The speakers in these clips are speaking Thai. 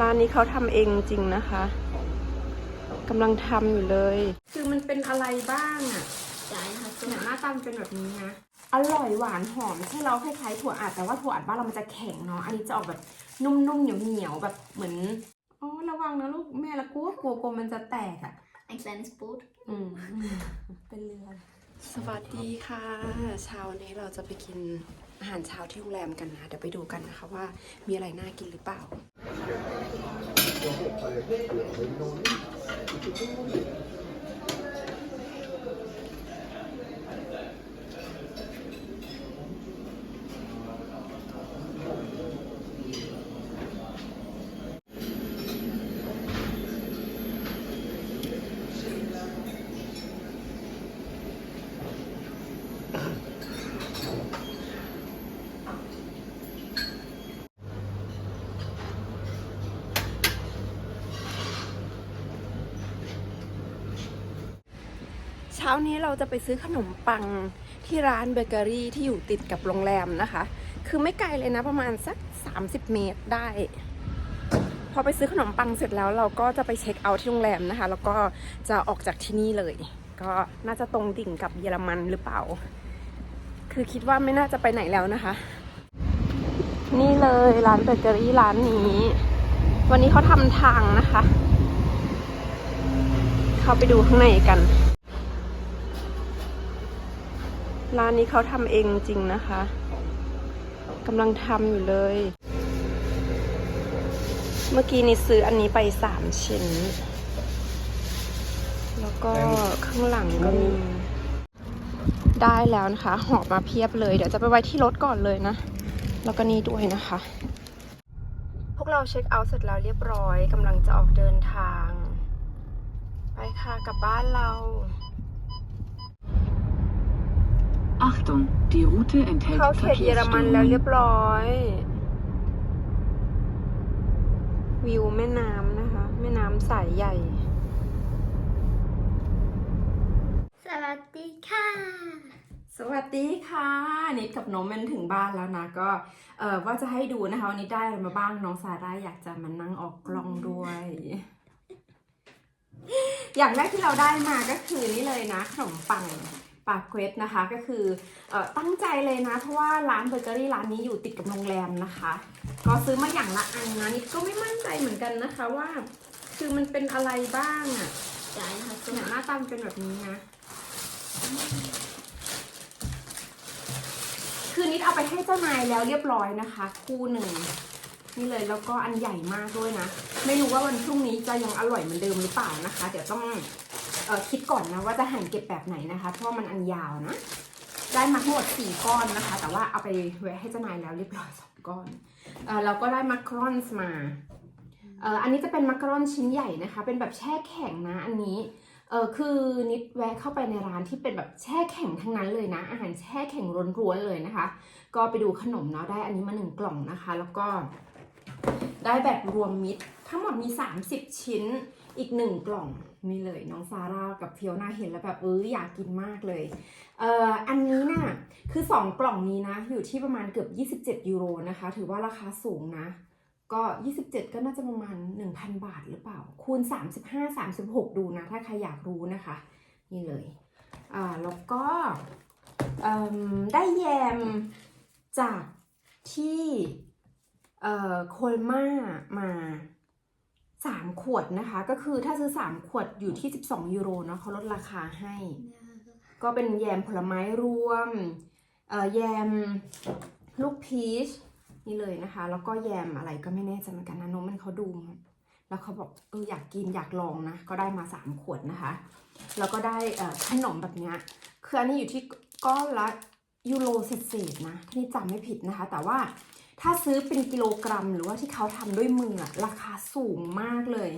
ร้านนี้เขาทำเองจริงนะคะกำลังทำอยู่เลย คือมันเป็นอะไรบ้างอะ Ja, jag har เนี่ย så หน้าตามันเป็นแบบนี้นะ อร่อยหวานหอมใช่เราคล้ายๆถั่วอัดแต่ว่าถั่วอัดบ้านเรามันจะแข็งเนาะ อันนี้จะออกแบบนุ่มๆเหนียวๆแบบเหมือนอ๋อระวังนะลูกแม่ละกลัวกลัวกลัวมันจะแตกอะ en klänningsbord. อืมเป็นเรือสวัสดีค่ะเช้านี้เราจะไปกินอาหารเช้าที่โรงแรมกันนะ เดี๋ยวไปดูกันนะคะว่ามีอะไรน่ากินหรือเปล่า あれでこれを言うのに、言ってくれるのに。 ช้านี้เราจะไปซื้อขนมปังที่ร้านเบเกอรี่ที่อยู่ติดกับโรงแรมนะคะ คือไม่ไกลเลยนะประมาณสัก 30 เมตรได้ พอไปซื้อขนมปังเสร็จแล้วเราก็จะไปเช็คเอาท์ที่โรงแรมนะคะ แล้วก็จะออกจากที่นี่เลย ก็น่าจะตรงดิ่งกับเยอรมันหรือเปล่า คือคิดว่าไม่น่าจะไปไหนแล้วนะคะ นี่เลยร้านเบเกอรี่ร้านนี้ วันนี้เขาทำทางนะคะ เข้าไปดูข้างในกัน ร้านนี้เขาทำเองจริงนะคะกำลังทำอยู่เลย เมื่อกี้นี้ซื้ออันนี้ไปสามชิ้น แล้วก็ข้างหลังก็มี ได้แล้วนะคะ หอบมาเพียบเลย เดี๋ยวจะไปไว้ที่รถก่อนเลยนะ แล้วก็นี่ด้วยนะคะ พวกเราเช็คเอาท์เสร็จแล้วเรียบร้อยกำลังจะออกเดินทาง ไปค่ะกลับบ้านเรา Achtung, die Route enthält เข้าเขตเยอรมันแล้วเรียบ Verkehrsstörungen. ร้อย วิวแม่น้ำนะคะ แม่น้ำสายใหญ่ Sawadika! สวัสดีค่ะ นิดกับน้องมันถึงบ้านแล้วนะก็เออว่าจะให้ดูนะคะวันนี้ได้อะไรมาบ้างน้องซาร่าอยากจะมานั่งออกกล้องด้วย อย่างแรกที่เราได้มาก็คือนี่เลยนะขนมปัง ปาเกรสนะคะก็คือเออตั้งใจเลยนะ เพราะว่าร้านเบเกอรี่ร้านนี้อยู่ติดกับโรงแรมนะคะ ก็ซื้อมาอย่างละอันนะนิดก็ไม่มั่นใจเหมือนกันนะคะว่า คือมันเป็นอะไรบ้างอะ Ja, jag har så เนี่ยหน้าตามันเป็นแบบนี้นะคือนิดเอาไปให้เจ้านายแล้วเรียบร้อยนะคะ คู่หนึ่งนี่เลยแล้วก็อันใหญ่มากด้วยนะ ไม่รู้ว่าวันพรุ่งนี้จะยังอร่อยเหมือนเดิมหรือเปล่านะคะ เดี๋ยวต้องเออ คิดก่อนนะว่าจะหั่นเก็บแบบไหนนะคะ เพราะมันอันยาวนะ ได้มาทั้งหมดสี่ก้อนนะคะ แต่ว่าเอาไปไว้ให้เจ้านายแล้วเรียบร้อยสองก้อนเออเราก็ได้มักรอนมาเอออันนี้จะเป็นมักรอนชิ้นใหญ่นะคะ เป็นแบบแช่แข็งนะอันนี้เออคือนิดแวะเข้าไปในร้านที่เป็นแบบแช่แข็งทั้งนั้นเลยนะ อาหารแช่แข็งร้วนๆเลยนะคะ ก็ไปดูขนมเนาะได้อันนี้มาหนึ่งกล่องนะคะ แล้วก็ได้แบบรวมมิตรทั้งหมดมี 30 ชิ้นอีกหนึ่งกล่อง นี่เลยน้องซาร่ากับเฟียวนาเห็นแล้วแบบเอออยากกินมากเลยเอ่ออันนี้น่ะคือ 2 กล่องนี้นะ อยู่ที่ประมาณเกือบ 27 ยูโรนะคะ ถือว่าราคาสูงนะ ก็ 27 ก็น่าจะประมาณ 1,000 บาทหรือเปล่า คูณ 35 36 ดูนะ ถ้าใครอยากรู้นะคะ นี่เลยอ่าแล้วก็เอิ่มได้แยมจากที่เอ่อโคลมามา 3 ขวดนะคะ ก็คือถ้าซื้อ 3 ขวดอยู่ที่ 12 ยูโรเนาะเขาลดราคาให้ ก็เป็นแยมผลไม้รวมเอ่อแยมลูกพีชนี่เลยนะคะ แล้วก็แยมอะไรก็ไม่แน่ใจเหมือนกันนะนมมันเขาดู แล้วเขาบอกเอออยากกินอยากลองนะ ก็ได้มา 3 ขวดนะคะ แล้วก็ได้ขนมแบบเนี้ยคืออันนี้อยู่ที่ก้อนละยูโรเศษๆนะถ้านี่จำไม่ผิดนะคะ แต่ว่า ถ้าซื้อเป็นกิโลกรัม หรือว่าที่เขาทำด้วยมืออะราคาสูงมากเลย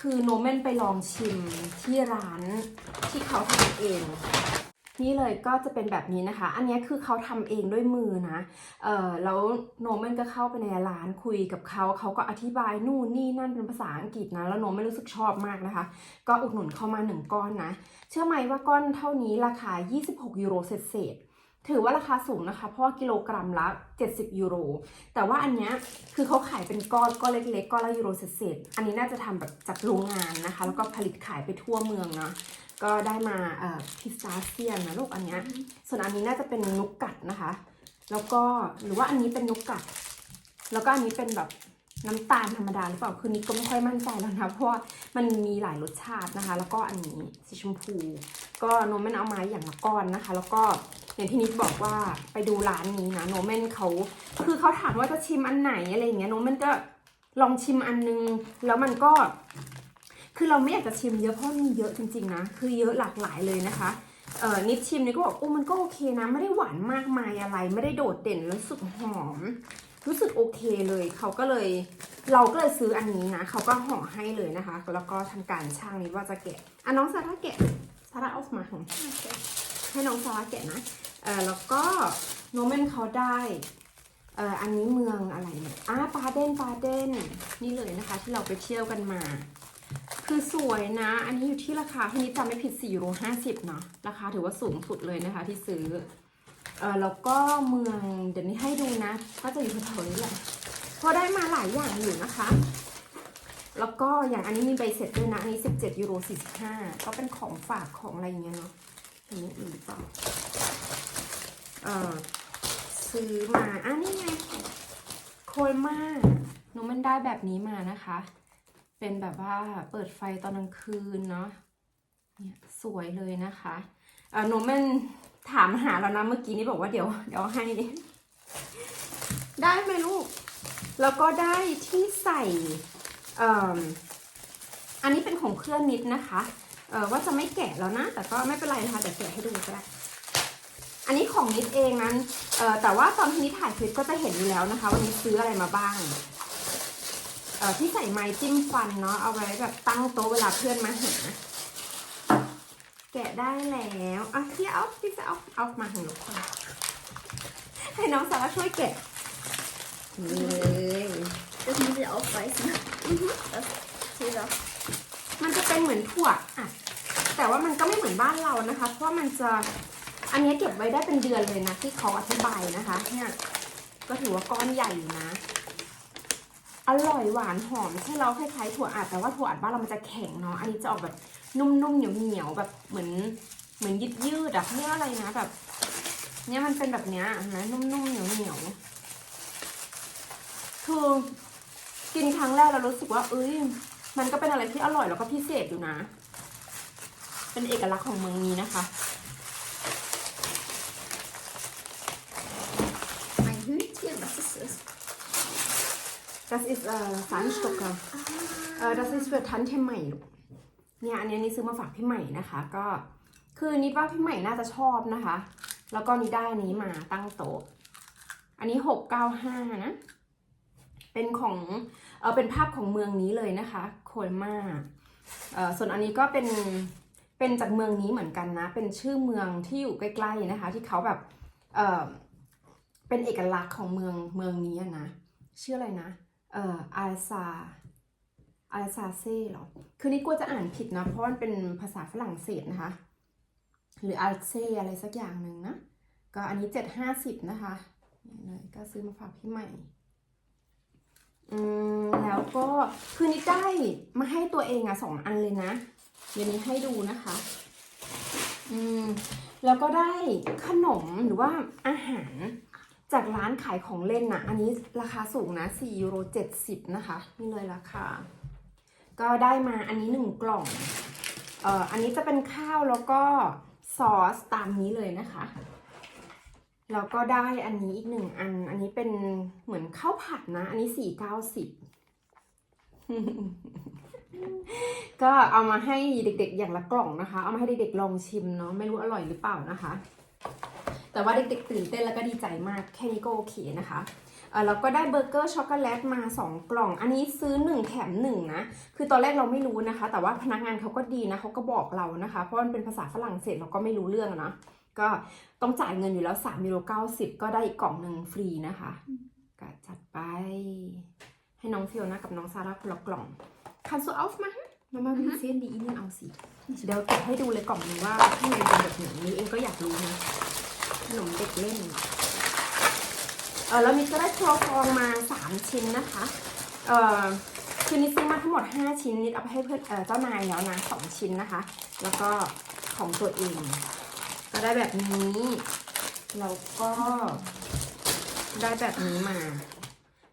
คือโนเมนไปลองชิมที่ร้านที่เขาทำเองนี่เลยก็จะเป็นแบบนี้นะคะ อันนี้คือเขาทำเองด้วยมือนะ เอ่อ แล้วโนมันก็เข้าไปในร้านคุยกับเขา เขาก็อธิบายนู่นนี่นั่นเป็นภาษาอังกฤษนะ แล้วโนไม่รู้สึกชอบมากนะคะ ก็อุดหนุนเข้ามาหนึ่งก้อนนะ เชื่อไหมว่าก้อนเท่านี้ราคา 26 ยูโรเศษ ถือว่าราคาสูงนะคะ เพราะว่ากิโลกรัมละ 70 ยูโร แต่ว่าอันเนี้ยคือเขาขายเป็นก้อนก้อนเล็กๆก้อนละยูโรเศษๆอันนี้น่าจะทำแบบจากโรงงานนะคะ แล้วก็ผลิตขายไปทั่วเมืองเนาะก็ได้มาเอ่อพิสตาเซียนนะลูกอันเนี้ยส่วนอันนี้น่าจะเป็นนุกกัดนะคะ แล้วก็หรือว่าอันนี้เป็นนุกกัด แล้วก็อันนี้เป็นแบบน้ำตาลธรรมดาหรือเปล่าคือนิดก็ไม่ค่อยมั่นใจแล้วนะเพราะว่ามันมีหลายรสชาตินะคะ แล้วก็อันนี้สีชมพู ก็นเมนเอามาอย่างละก้อนนะคะ แล้วก็ อย่างที่นิดบอกว่าไปดูร้านนี้นะโนเมนเขาคือเขาถามว่าจะชิมอันไหนอะไรอย่างเงี้ยโนเมนก็ลองชิมอันนึง แล้วมันก็ คือเราไม่อยากจะชิมเยอะเพราะมีเยอะจริงๆนะ คือเยอะหลากหลายเลยนะคะเออนิดชิมนี่ก็บอกโอ้มันก็โอเคนะ ไม่ได้หวานมากมายอะไร ไม่ได้โดดเด่นรู้สึกหอม รู้สึกโอเคเลยเขาก็เลย เราก็เลยซื้ออันนี้นะเขาก็ห่อให้เลยนะคะ แล้วก็ทำการช่างนิดว่าจะแกะอะน้องซาร่าแกะซาร่าเอามาของ Okej. ให้น้องซาร่าแกะนะเออแล้วก็โนเมนเขาได้เอออันนี้เมืองอะไรเนี่ยอ่าปาเดนปาเดนนี่เลยนะคะ ที่เราไปเที่ยวกันมา คือสวยนะ อันนี้อยู่ที่ราคาที่นี้จำไม่ผิด4ยูโร50 เนาะราคาถือว่าสูงสุดเลยนะคะที่ซื้อเออแล้วก็เมืองเดี๋ยวนี้ให้ดูนะ ก็จะอยู่แถวๆนี้แหละเพราะได้มาหลายอย่างอยู่นะคะ แล้วก็อย่างอันนี้มีใบเสร็จด้วยนะ อันนี้ 17ยูโร45ก็เป็นของฝากของอะไรอย่างเงี้ยเนาะ อันนี้อีกหรือเปล่าเออซื้อมาอะนี่ไงโคลมาหนูมันได้แบบนี้มานะคะ เป็นแบบว่าเปิดไฟตอนกลางคืนเนาะเนี่ยสวยเลยนะคะเออหนูมันถามหาแล้วนะเมื่อกี้นี้บอกว่าเดี๋ยวเดี๋ยวให้ได้ไหมลูก แล้วก็ได้ที่ใส่เอ่ออันนี้เป็นของเพื่อนนิดนะคะ เออว่าจะไม่แกะแล้วนะ แต่ก็ไม่เป็นไรนะคะเดี๋ยวแกะให้ดูก็ได้อันนี้ของนิดเองนั้นเออแต่ว่าตอนที่นิดถ่ายคลิปก็จะเห็นอยู่แล้วนะคะว่านิดซื้ออะไรมาบ้างเออที่ใส่ไม้จิ้มฟันเนาะเอาไว้แบบตั้งโต๊ะเวลาเพื่อนมาหาแกะได้แล้วอะพี่เอาพี่จะเอาเอามาให้น้องคนให้น้องสาวช่วยแกะนี่เลย Das muss ich aufreißen. Das hier doch. มันจะเป็นเหมือนถั่วอะแต่ว่ามันก็ไม่เหมือนบ้านเรานะคะ เพราะว่ามันจะอันนี้เก็บไว้ได้เป็นเดือนเลยนะ ที่เขาอธิบายนะคะ เนี่ยก็ถือว่าก้อนใหญ่อยู่นะ อร่อยหวานหอมใช่เราคล้ายๆถั่วอัดแต่ว่าถั่วอัดบ้านเรามันจะแข็งเนาะอันนี้จะออกแบบนุ่มๆเหนียวๆแบบเหมือนเหมือนยืดยืดอะเรียกอะไรนะแบบ เนี่ยมันเป็นแบบเนี้ยนไหมนุ่มๆเหนียวๆคือกินครั้งแรกเรารู้สึกว่าเอ้ย มันก็เป็นอะไรที่อร่อยแล้วก็พิเศษอยู่นะ เป็นเอกลักษณ์ของเมืองนี้นะคะ Ein Hütchen, was ist das? Das ist äh, Sandstocker เออ das ist für Tante ใหม่ลูกเนี่ยอันนี้นี่ซื้อมาฝากพี่ใหม่นะคะ ก็คือนิดว่าพี่ใหม่น่าจะชอบนะคะ แล้วก็นี่ได้อันนี้มาตั้งโต๊ะ อันนี้หกเก้าห้านะ เป็นของ เออเป็นภาพของเมืองนี้เลยนะคะโคลมาส่วนอันนี้ก็เป็นเป็นจากเมืองนี้เหมือนกันนะ เป็นชื่อเมืองที่อยู่ใกล้ๆนะคะ ที่เขาแบบเเป็นเอกลักษณ์ของเมืองเมืองนี้นะชื่ออะไรนะเอ่ออาซาอาซาเซ่เหรอ คือนี่กลัวจะอ่านผิดนะ เพราะมันเป็นภาษาฝรั่งเศสนะคะ หรืออาเซ่อะไรสักอย่างหนึ่งนะ ก็อันนี้เจ็ดห้าสิบนะคะนี่เลยก็ซื้อมาฝากพี่ใหม่ แล้วก็คือนี่ได้มาให้ตัวเองอะสองอันเลยนะเดี๋ยวนี้ให้ดูนะคะ อืมแล้วก็ได้ขนมหรือว่าอาหารจากร้านขายของเล่นนะอันนี้ราคาสูงนะ4ยูโร70 นะคะ นี่เลยราคา ก็ได้มาอันนี้หนึ่งกล่องเอ่ออันนี้จะเป็นข้าวแล้วก็ซอสตามนี้เลยนะคะ แล้วก็ได้อันนี้อีกหนึ่งอัน อันนี้เป็นเหมือนข้าวผัดนะ อันนี้4 90ก็เอามาให้เด็กๆอย่างละกล่องนะคะ เอามาให้เด็กๆลองชิมเนาะ ไม่รู้อร่อยหรือเปล่านะคะ แต่ว่าเด็กๆตื่นเต้นแล้วก็ดีใจมาก แค่นี้ก็โอเคนะคะเออแล้วก็ได้เบอร์เกอร์ช็อกโกแลตมา 2 กล่อง อันนี้ซื้อ 1 แถม1นะ คือตอนแรกเราไม่รู้นะคะ แต่ว่าพนักงานเขาก็ดีนะเขาก็บอกเรานะคะ เพราะมันเป็นภาษาฝรั่งเศสเราก็ไม่รู้เรื่องอะนะ ก็ต้องจ่ายเงินอยู่แล้ว3ยูโร90 ก็ได้อีกกล่องหนึ่งฟรีนะคะก็จัดไป ให้น้องเฟียวนะกับน้องซาร่าคนละกล่อง Kannst du aufmachen? Mama will sehen, wie Ihnen aussieht. เดี๋ยวแกะให้ดูเลยกล่องหนึงว่าข้างในเป็นแบบไหนนี่เองก็อยากรู้นะขนมเด็กเล่นเออแล้วนิดก็ได้ครัวฟองมาสามชิ้นนะคะ เออคือนิดซื้อมาทั้งหมด 5 ชิ้นนิดเอาไปให้เพื่อนเออเจ้านายแล้วนะสองชิ้นนะคะ แล้วก็ของตัวเอง ก็ได้แบบนี้ แล้วก็ได้แบบนี้มา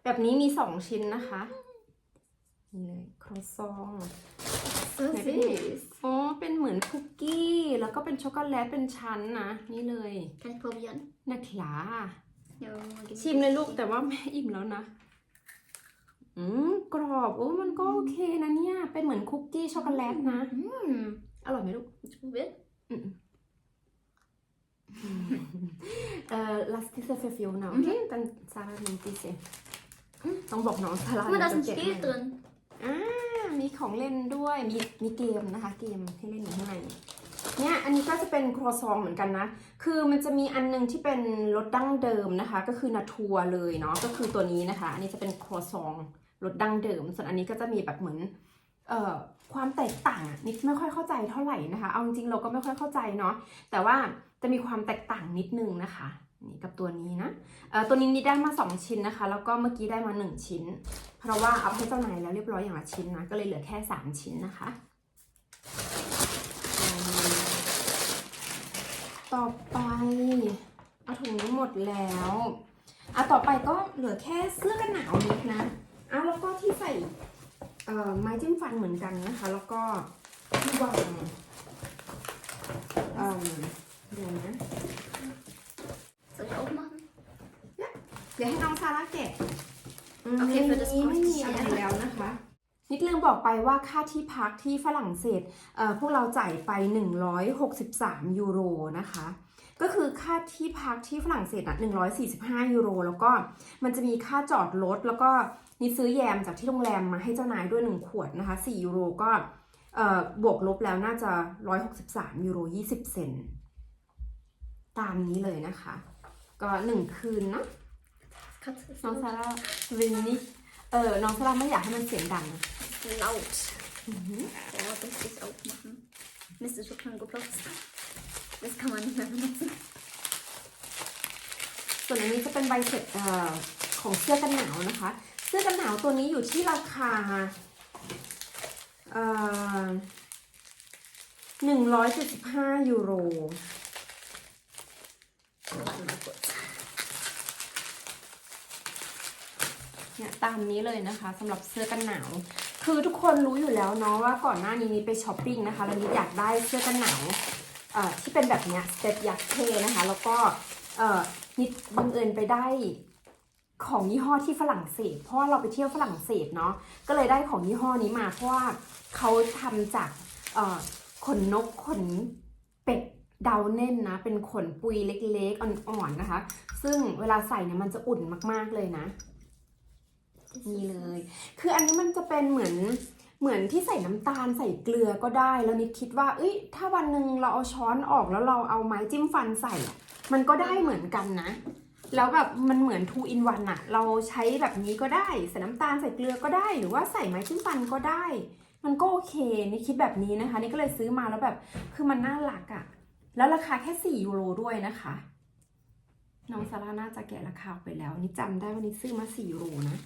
แบบนี้มีสองชิ้นนะคะนี่เลยครัวซอง So ไหนดู süß. อ๋อเป็นเหมือนคุกกี้ แล้วก็เป็นช็อกโกแลตเป็นชั้นนะนี่เลย Kan ich probieren? นะคลา Ja, gib ชิมเลยลูกแต่ว่าแม่อิ่มแล้วนะอืมกรอบโอ้มันก็โอเคนะเนี่ย เป็นเหมือนคุกกี้ช็อกโกแลตนะ Mm. อร่อยไหมลูก Willst du probieren? เอ่อ lass diese für Fiona okay dann Sarah nimmt diese ต้องบอกน้องซาร่า Guck mal, da ist ein จะเก็บ Spiel ให้ drin. อ่ามีของเล่นด้วย มีมีเกมนะคะ เกมให้เล่นอยู่ข้างในเนี่ยอันนี้ก็จะเป็นครัวซองเหมือนกันนะ คือมันจะมีอันนึงที่เป็นรสดั้งเดิมนะคะ ก็คือนาทัวเลยเนาะ ก็คือตัวนี้นะคะ อันนี้จะเป็นครัวซองรสดั้งเดิม ส่วนอันนี้ก็จะมีแบบเหมือนเอ่อ ความแตกต่างนิดไม่ค่อยเข้าใจเท่าไหร่นะคะ เอาจริงเราก็ไม่ค่อยเข้าใจเนาะ แต่ว่าจะมีความแตกต่างนิดนึงนะคะนี่กับตัวนี้นะตัวนี้นิดได้มา 2 ชิ้นนะคะ แล้วก็เมื่อกี้ได้มา 1 ชิ้น เพราะว่าเอาให้เจ้านายแล้วเรียบร้อยอย่างละชิ้นนะ ก็เลยเหลือแค่ 3 ชิ้นนะคะ ต่อไปเอาถุงนี้หมดแล้วอะต่อไปก็เหลือแค่เสื้อกันหนาวนิดนะอะแล้วก็ที่ใส่ ไม้จิ้มฟันเหมือนกันนะคะ แล้วก็ที่วางเอ่อเดี๋ยวนะ Soll ich auch machen? เดี๋ยวให้น้องซาร่าแกะอืมโอเคใน for this นี้ไม่มี part อะไรแล้วนะคะ นิดลืมบอกไปว่าค่าที่พักที่ฝรั่งเศสเอ่อพวกเราจ่ายไป 163 ยูโรนะคะ ก็คือค่าที่พักที่ฝรั่งเศสอะ145 ยูโร แล้วก็มันจะมีค่าจอดรถ แล้วก็นี่ซื้อแยมจากที่โรงแรมมาให้เจ้านายด้วย 1 ขวดนะคะ 4 ยูโรก็เอ่อบวกลบแล้วน่าจะ 163 ยูโร 20 เซนต์ตามนี้เลยนะคะ ก็ 1 คืนเนาะ Katze ist น้อง laut. ซาร่าวินนี่เออน้องซาร่าไม่อยากให้มันเสียงดัง laut. Ja, richtig aufmachen. Mist, ist schon geplatzt. Das kann man nicht mehr benutzen. ส่วนอันนี้จะเป็นใบเสร็จอของเสื้อกันหนาวนะคะ เสื้อกันหนาวตัวนี้อยู่ที่ราคาหนึ่งร้อยเจ็ดสิบห้ายูโรเนี่ยตามนี้เลยนะคะสำหรับเสื้อกันหนาว คือทุกคนรู้อยู่แล้วเนาะว่าก่อนหน้านี้นิดไปช้อปปิ้งนะคะ แล้วนิดอยากได้เสื้อกันหนาว ที่เป็นแบบเนี้ยสเต็ปยักษ์เทนะคะ แล้วก็นิดบังเอิญไปได้ของยี่ห้อที่ฝรั่งเศส เพราะว่าเราไปเที่ยวฝรั่งเศสเนาะก็เลยได้ของยี่ห้อนี้มาเพราะว่าเขาทำจากขนนกขนเป็ดดาวเน่นนะ เป็นขนปุยเล็กๆอ่อนๆนะคะ ซึ่งเวลาใส่เนี่ยมันจะอุ่นมากๆเลยนะนี่เลย คืออันนี้มันจะเป็นเหมือน เหมือนที่ใส่น้ำตาลใส่เกลือก็ได้ แล้วนิดคิดว่าเอ้ย ถ้าวันหนึ่งเราเอาช้อนออกแล้วเราเอาไม้จิ้มฟันใส่ มันก็ได้เหมือนกันนะ แล้วแบบมันเหมือน two in one อะเราใช้แบบนี้ก็ได้ ใส่น้ำตาลใส่เกลือก็ได้ หรือว่าใส่ไม้จิ้มฟันก็ได้ มันก็โอเคนี่คิดแบบนี้นะคะ นี่ก็เลยซื้อมาแล้วแบบคือมันน่ารักอะแล้วราคาแค่4ยูโรด้วยนะคะ น้องซาร่าน่าจะแกะราคาไปแล้วนี่จำได้ว่านี่ซื้อมา4ยูโรนะ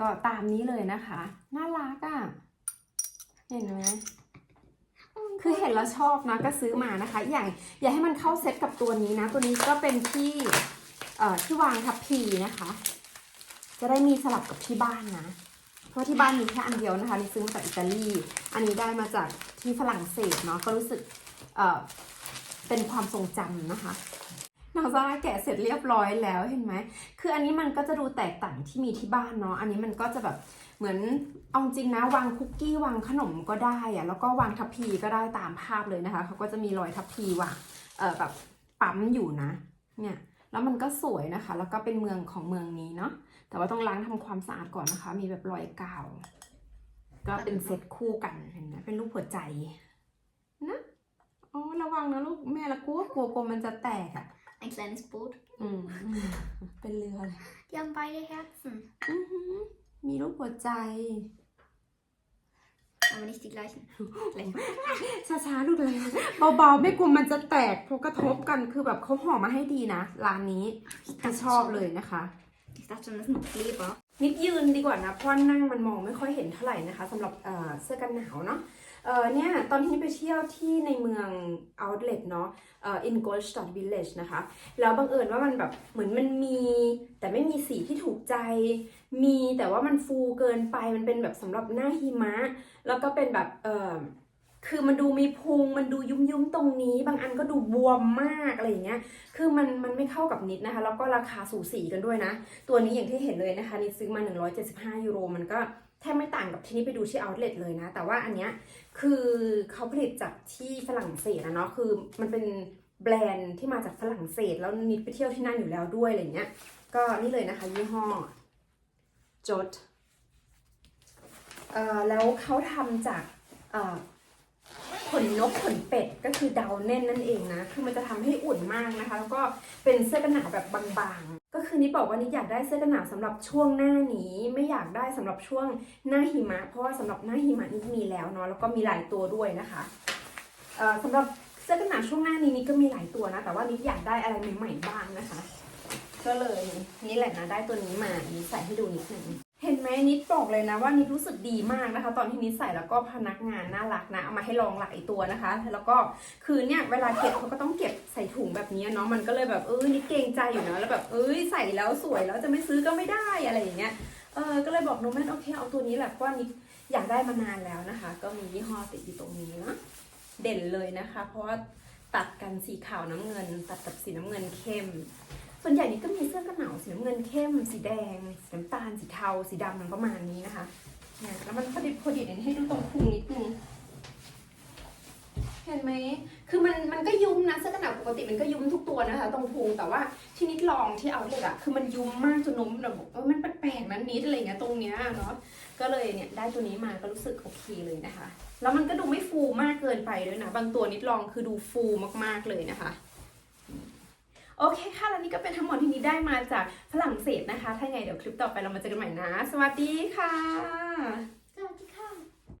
ก็ตามนี้เลยนะคะ น่ารักอะ่ะ เห็นไหมคือเห็นแล้วชอบนะก็ซื้อมานะคะ อย่างอย่าให้มันเข้าเซ็ตกับตัวนี้นะ ตัวนี้ก็เป็นที่เอ่อที่วางทับพีนะคะ จะได้มีสลับกับที่บ้านนะ เพราะที่บ้านมีแค่อันเดียวนะคะนี่ซื้อมาจากอิตาลี อันนี้ได้มาจากที่ฝรั่งเศสเนาะก็รู้สึกเอ่อเป็นความทรงจำนะคะ น้องซาร่าแกะเสร็จเรียบร้อยแล้วเห็นไหม คืออันนี้มันก็จะดูแตกต่างที่มีที่บ้านเนาะ อันนี้มันก็จะแบบเหมือนเอาจริงนะวางคุกกี้วางขนมก็ได้อะแล้วก็วางทัพพีก็ได้ตามภาพเลยนะคะเขาก็จะมีรอยทัพพีวางเออแบบปั๊มอยู่นะเนี่ยแล้วมันก็สวยนะคะ แล้วก็เป็นเมืองของเมืองนี้เนาะแต่ว่าต้องล้างทำความสะอาดก่อนนะคะ มีแบบรอยกาวก็เป็นเซตคู่กันเห็นไหมเป็นรูปหัวใจนะอ๋อระวังนะลูกแม่ละกลัวกลัวกลัวมันจะแตกอะ ein kleines Boot. อืมเป็นเรือเลย Die haben beide Herzen. อือหือมีรูปหัวใจ Aber nicht die gleichen. ช้าๆดูเลยเบาๆ ไม่กลัวมันจะแตกเพราะกระทบกันคือแบบเขาห่อมาให้ดีนะ ร้านนี้ที่ชอบเลยนะคะ Ich dachte schon, das ist ein Kleber. นิดยืนดีกว่านะเพราะว่านั่งมันมองไม่ค่อยเห็นเท่าไหร่นะคะสำหรับเอ่อเสื้อกันหนาวเนาะ เออเนี่ยตอนที่ไปเที่ยวที่ในเมือง outlet เนาะเอ่อ in Goldstadt Village นะคะ แล้วบังเอิญว่ามันแบบเหมือนมันมี แต่ไม่มีสีที่ถูกใจ มีแต่ว่ามันฟูเกินไปมันเป็นแบบสำหรับหน้าหิมะ แล้วก็เป็นแบบเออคือมันดูมีพุง มันดูยุ้มๆตรงนี้ บางอันก็ดูบวมมากอะไรอย่างเงี้ย คือมันมันไม่เข้ากับนิดนะคะ แล้วก็ราคาสูสีกันด้วยนะ ตัวนี้อย่างที่เห็นเลยนะคะนิดซื้อมา 175 ยูโร มันก็ แทบไม่ต่างกับที่นี่ไปดูที่ outlet เลยนะ แต่ว่าอันเนี้ยคือเขาผลิตจากที่ฝรั่งเศสนะเนาะคือมันเป็นแบรนด์ที่มาจากฝรั่งเศส แล้วนิดไปเที่ยวที่นั่นอยู่แล้วด้วยอะไรเงี้ย ก็นี่เลยนะคะยี่ห้อจดเอ่อแล้วเขาทำจากเอ่อ ขนนกขนเป็ดก็คือเดาแน่นนั่นเองนะ คือมันจะทำให้อุ่นมากนะคะ แล้วก็เป็นเสื้อกันหนาวแบบบางๆ ก็คือนิดบอกว่านิดอยากได้เสื้อกันหนาวสำหรับช่วงหน้านี้ ไม่อยากได้สำหรับช่วงหน้าหิมะ เพราะว่าสำหรับหน้าหิมะนิดมีแล้วเนาะ แล้วก็มีหลายตัวด้วยนะคะเอ่อสำหรับเสื้อกันหนาวช่วงหน้านี้นิดก็มีหลายตัวนะ แต่ว่านิดอยากได้อะไรใหม่ๆบ้างนะคะ ก็เลยนี่แหละนะได้ตัวนี้มานิดใส่ให้ดูนิดนึง ไหมนิดบอกเลยนะว่านิดรู้สึกดีมากนะคะ ตอนที่นิดใส่แล้วก็พนักงานน่ารักนะเอามาให้ลองหลายตัวนะคะ แล้วก็คือเนี่ยเวลาเก็บเขาก็ต้องเก็บใส่ถุงแบบนี้เนาะมันก็เลยแบบเออนิดเกรงใจอยู่นะแล้วแบบเอ้ยใส่แล้วสวยแล้วจะไม่ซื้อก็ไม่ได้อะไรอย่างเงี้ยเออก็เลยบอกน้องแม่โอเคเอาตัวนี้แหละเพราะว่านิดอยากได้มานานแล้วนะคะ ก็มียี่ห้อติดอยู่ตรงนี้นะเด่นเลยนะคะ เพราะว่าตัดกันสีขาวน้ำเงิน ตัดกับสีน้ำเงินเข้ม ส่วนใหญ่นี่ก็มีเสื้อกันหนาวสีน้ำเงินเข้ม สีแดง สีน้ำตาล สีเทา สีดำมันประมาณนี้นะคะเนี่ยแล้วมันพอดีพอดีเดี๋ยวให้ดูตรงพุงนิดนึงเห็นไหมคือมันมันก็ยุ้มนะเสื้อกันหนาวปกติมันก็ยุ้มทุกตัวนะคะ ตรงพุงแต่ว่าที่นิดลองที่เอาเลยอะคือมันยุ้มมากจนนมแบบเออมันแปลกๆนั้นนิดอะไรเงี้ยตรงเนี้ยเนาะก็เลยเนี่ยได้ตัวนี้มาก็รู้สึกโอเคเลยนะคะ แล้วมันก็ดูไม่ฟูมากเกินไปด้วยนะ บางตัวนิดลองคือดูฟูมากๆเลยนะคะ โอเคค่ะ แล้วนี่ก็เป็นทั้งหมดที่นี้ได้มาจากฝรั่งเศสนะคะ ถ้าไงเดี๋ยวคลิปต่อไปเรามาเจอกันใหม่นะ สวัสดีค่ะ